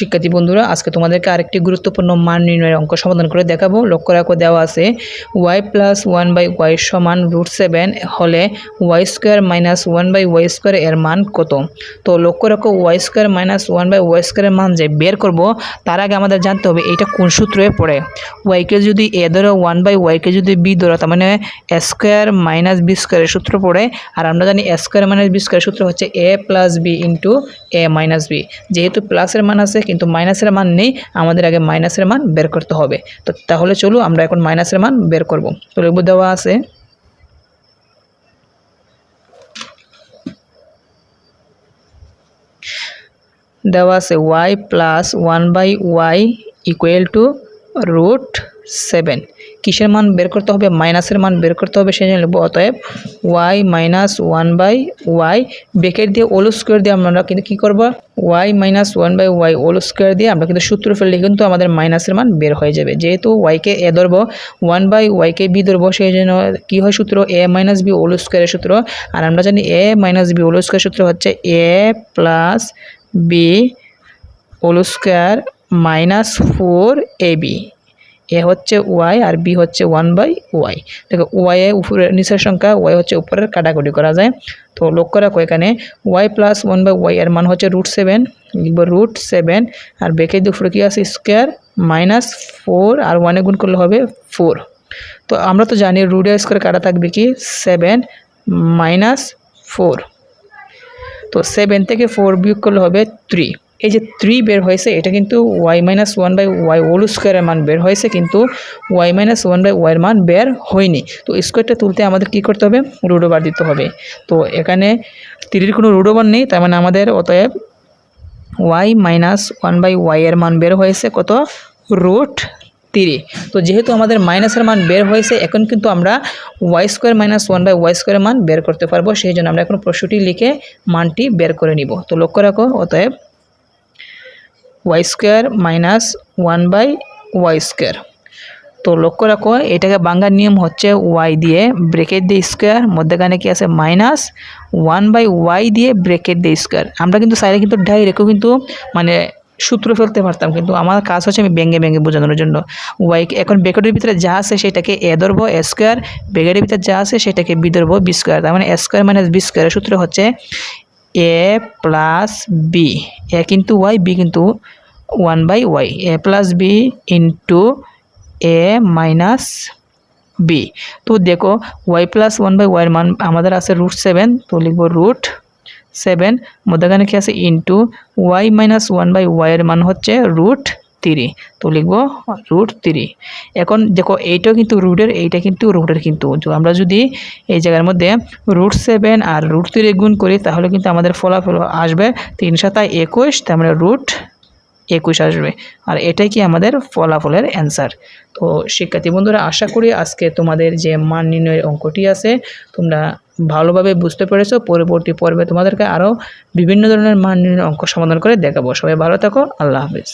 শিক্ষার্থী বন্ধুরা, আজকে তোমাদেরকে আরেকটি গুরুত্বপূর্ণ মান নির্ণয়ের অঙ্ক সমাধান করে দেখাবো। লক্ষ্য রাখো, দেওয়া আছে y plus one by y সমান রুট সেভেন হলে y square minus one by y square এর মান কত? তো লক্ষ্য রাখো y square minus one by y স্কোয়ারের মান যে বের করব, তার আগে আমাদের জানতে হবে এটা কোন সূত্রে পড়ে। ওয়াইকে যদি এ ধরো ওয়ান বাই ওয়াইকে যদি বি ধরো, তার মানে স্কোয়ার মাইনাস বি স্কোয়ারের সূত্র পড়ে। আর আমরা জানি স্কোয়ার মাইনাস বি স্কোয়ারের সূত্র হচ্ছে a plus b into a minus b যেহেতু প্লাসের মান আছে কিন্তু মাইনাসের মান নেই, আমাদের আগে মাইনাসের মান বের করতে হবে। তো তাহলে চলো আমরা এখন মাইনাসের মান বের করব। তো লিখব দেওয়া আছে দেওয়া আছে y plus one by y equal to root seven. কিসের মান বের করতে হবে? মাইনাসের মান বের করতে হবে সেই জন্য লিখব, অতএব y minus one by y bracket দিয়ে ওল স্কোয়ার দিয়ে আমরা কিন্তু কী করব? Y minus one by y whole square দিয়ে আমরা কিন্তু সূত্র ফেললে কিন্তু আমাদের মাইনাসের মান বের হয়ে যাবে। যেহেতু ওয়াইকে এ ধরবো ওয়ান বাই ওয়াইকে বি ধরবো সেই জন্য কী হয় সূত্র? এ মাইনাস বি ওল স্কোয়ারের সূত্র। আর আমরা জানি a minus b whole square সূত্র হচ্ছে a plus b whole square minus four a b a হচ্ছে ওয়াই আর বি হচ্ছে ওয়ান বাই ওয়াই। দেখো, ওয়াই উপরে নিচের সংখ্যা, ওয়াই হচ্ছে উপরের কাটাকুটি করা যায়। তো লক্ষ্য রাখো এখানে, y plus one by y এর মান হচ্ছে রুট সেভেন। লিখব রুট সেভেন আর বেঁকে দুপুরে কী আছে? স্কোয়ার মাইনাস ফোর আর ওয়ানে গুণ করলে হবে ফোর। তো আমরা তো জানি রুটের স্কোয়ার কাটা থাকবে কি? Seven minus four. তো সেভেন থেকে ফোর বিয়োগ করলে হবে থ্রি। এই যে থ্রি বের হয়েছে, এটা কিন্তু y minus one by y whole স্কোয়ারের মান বের হয়েছে, কিন্তু ওয়াই মাইনাস ওয়ান বাই ওয়াইয়ের মান বের হয়নি। তো স্কোয়ারটা তুলতে আমাদের কী করতে হবে? রুডোবার দিতে হবে। তো এখানে থ্রির কোনো রুডোবার নেই, তার মানে আমাদের অতএব ওয়াই মাইনাস ওয়ান বাই ওয়াইয়ের মান বের হয়েছে কত? রুট তিরি তো যেহেতু আমাদের মাইনাসের মান বের হয়েছে, এখন কিন্তু আমরা y square minus one by y স্কোয়ারের মান বের করতে পারব, সেই জন্য আমরা এখন প্রশ্নটি লিখে মানটি বের করে নিব। তো লক্ষ্য রাখো, অতএব y square minus one by y square তো লক্ষ্য রাখো, এটাকে বাংলার নিয়ম হচ্ছে ওয়াই দিয়ে ব্রেকেট দিয়ে স্কোয়ার মধ্যেখানে কি আছে মাইনাস ওয়ান বাই ওয়াই দিয়ে ব্রেকেট দিয়ে স্কোয়ার আমরা কিন্তু সাইডে কিন্তু ডাইরেক্টও কিন্তু মানে সূত্র ফেলতে পারতাম, কিন্তু আমার কাজ হচ্ছে আমি ব্যাঙ্গে ব্যাঙ্গে বোঝানোর জন্য। ওয়াই এখন ব্রেকেটের ভিতরে যা আছে সেটাকে এ ধরবো এ স্কোয়ার ব্রেকেটের ভিতরে যা আছে সেটাকে বি ধরবো বি স্কোয়ার তার মানে এ স্কোয়ার মাইনাস বি স্কোয়ারের সূত্র হচ্ছে এ প্লাস বি এ কিন্তু ওয়াই বি কিন্তু one by y, a plus b into a minus b. তো দেখো, ওয়াই প্লাস ওয়ান বাই ওয়াইয়ের মান আমাদের আছে রুট সেভেন, তো লিখব রুট সেভেন। মধ্যখানে কি আছে? Into y minus one by ওয়াইয়ের মান হচ্ছে রুট থ্রি, তো লিখব রুট থ্রি। এখন দেখো, এইটাও কিন্তু রুটের, এইটা কিন্তু রুটের কিন্তু। আমরা যদি এই জায়গার মধ্যে রুট সেভেন আর রুট থ্রি গুণ করি, তাহলে কিন্তু আমাদের ফলাফল আসবে তিন সাতায় একুশ, তার মানে রুট একুশ আসবে। আর এটাই কি আমাদের ফলাফলের অ্যান্সার তো শিক্ষার্থী বন্ধুরা, আশা করি আজকে তোমাদের যে মান নির্ণয়ের অঙ্কটি আছে, তোমরা ভালোভাবে বুঝতে পেরেছ। পরবর্তী পর্বে তোমাদেরকে আরও বিভিন্ন ধরনের মান নির্ণয়ের অঙ্ক সমাধান করে দেখাবো। সবাই ভালো থাকো, আল্লাহ হাফিজ।